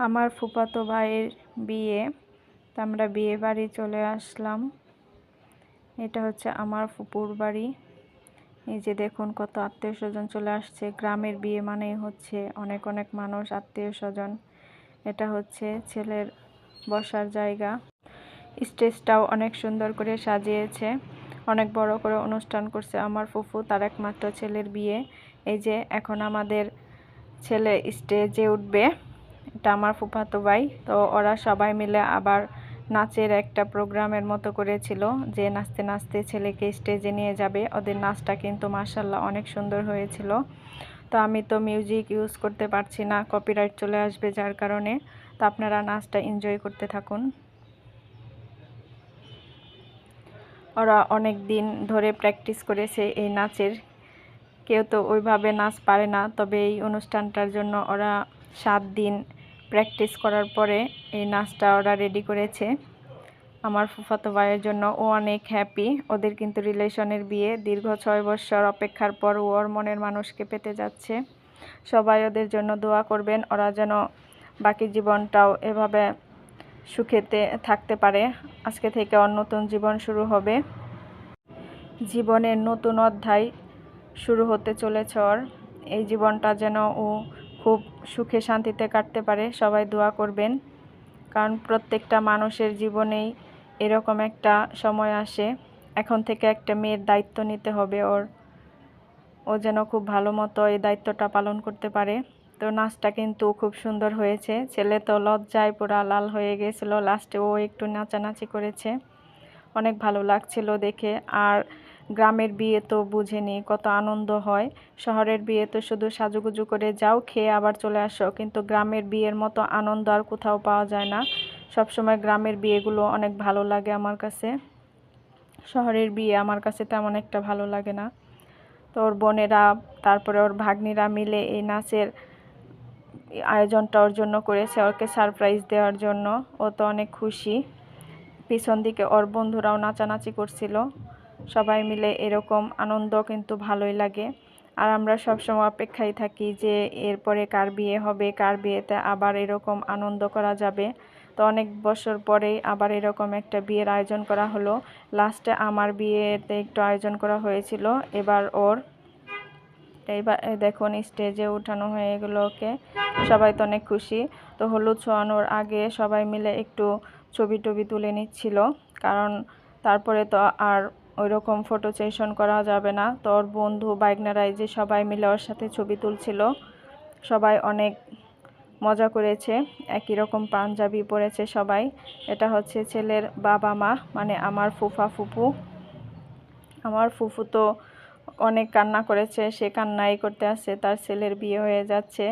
আমার ফুফাতো ভাইয়ের বিয়ে, তা আমরা বিয়ে বাড়ি চলে আসলাম। এটা হচ্ছে আমার ফুপুর বাড়ি। এই যে দেখুন কত আত্মীয় স্বজন চলে আসছে। গ্রামের বিয়ে মানেই হচ্ছে অনেক অনেক মানুষ আত্মীয় স্বজন। এটা হচ্ছে ছেলের বসার জায়গা। স্টেজটাও অনেক সুন্দর করে সাজিয়েছে। অনেক বড় করে অনুষ্ঠান করছে আমার ফুফু, তার একমাত্র ছেলের বিয়ে। এই যে এখন আমাদের ছেলে স্টেজে উঠবে। এটা আমার ফুফাতো ভাই। তো ওরা সবাই মিলে আবার নাচের একটা প্রোগ্রামের মতো করেছিল যে নাচতে নাচতে ছেলেকে স্টেজে নিয়ে যাবে। ওদের নাচটা কিন্তু মার্শাল্লাহ অনেক সুন্দর হয়েছিল। তো আমি তো মিউজিক ইউজ করতে পারছি না, কপিরাইট চলে আসবে যার কারণে। তো আপনারা নাচটা এনজয় করতে থাকুন। ওরা অনেক দিন ধরে প্র্যাকটিস করেছে এই নাচের। কেউ তো ওইভাবে নাচ পারে না, তবে এই অনুষ্ঠানটার জন্য ওরা সাত দিন প্র্যাকটিস করার পরে এই নাচটা ওরা রেডি করেছে। আমার ফুফাতো ভাইয়ের জন্য ও অনেক হ্যাপি ওদের কিন্তু রিলেশনের বিয়ে দীর্ঘ ছয় বছর অপেক্ষার পর ওর মনের মানুষকে পেতে যাচ্ছে। সবাই ওদের জন্য দোয়া করবেন, ওরা যেন বাকি জীবনটাও এভাবে সুখেতে থাকতে পারে। আজকে থেকে ওর নতুন জীবন শুরু হবে। জীবনের নতুন অধ্যায় শুরু হতে চলেছে ওর। এই জীবনটা যেন ও খুব সুখে শান্তিতে কাটতে পারে, সবাই দোয়া করবেন। কারণ প্রত্যেকটা মানুষের জীবনেই এরকম একটা সময় আসে। এখন থেকে একটা মেয়ের দায়িত্ব নিতে হবে ওর। ও যেন খুব ভালো মতো এই দায়িত্বটা পালন করতে পারে। তো নাচটা কিন্তু খুব সুন্দর হয়েছে। ছেলে তো লজ্জায় পুরা লাল হয়ে গেছিল। লাস্টে ও একটু নাচানাচি করেছে। অনেক ভালো লাগছিল দেখে। আর গ্রামের বিয়ে তো বুঝেনি, কত আনন্দ হয়। শহরের বিয়ে তো শুধু সাজুগুজু করে যাও, খেয়ে আবার চলে আসো। কিন্তু গ্রামের বিয়ের মতো আনন্দ আর কোথাও পাওয়া যায় না। সবসময় গ্রামের বিয়েগুলো অনেক ভালো লাগে আমার কাছে। শহরের বিয়ে আমার কাছে তেমন একটা ভালো লাগে না। তো ওর বোনেরা, তারপরে ওর ভাগ্নিরা মিলে এই নাচের আয়োজনটা ওর জন্য করেছে, ওকে সারপ্রাইজ দেওয়ার জন্য। ও তো অনেক খুশি। পিছন দিকে ওর বন্ধুরাও নাচানাচি করছিল। সবাই মিলে এরকম আনন্দ কিন্তু ভালোই লাগে। আর আমরা সবসময় অপেক্ষায় থাকি যে এরপরে কার বিয়ে হবে, কার বিয়েতে আবার এরকম আনন্দ করা যাবে। তো অনেক বছর পরেই আবার এরকম একটা বিয়ের আয়োজন করা হলো। লাস্টে আমার বিয়েতে একটু আয়োজন করা হয়েছিল। এবার ওর, এইবার দেখুন স্টেজে উঠানো হয়ে গেলো ওকে। সবাই তো অনেক খুশি। তো হলুদ ছোঁয়ানোর আগে সবাই মিলে একটু ছবি টবি তুলে নিচ্ছিল। কারণ তারপরে তো আর ওই রকম ফটো সেশন করা যাবে না। তো ওর বন্ধু বাইকনারাই যে সবাই মিলে ওর সাথে ছবি তুলছিল, সবাই অনেক মজা করেছে, একই রকম পাঞ্জাবি পরেছে সবাই। এটা হচ্ছে ছেলের বাবা মা মানে আমার ফুফা ফুপু। আমার ফুফু তো অনেক কান্না করেছে, সে কান্নাই করতে আসছে, তার ছেলের বিয়ে হয়ে যাচ্ছে।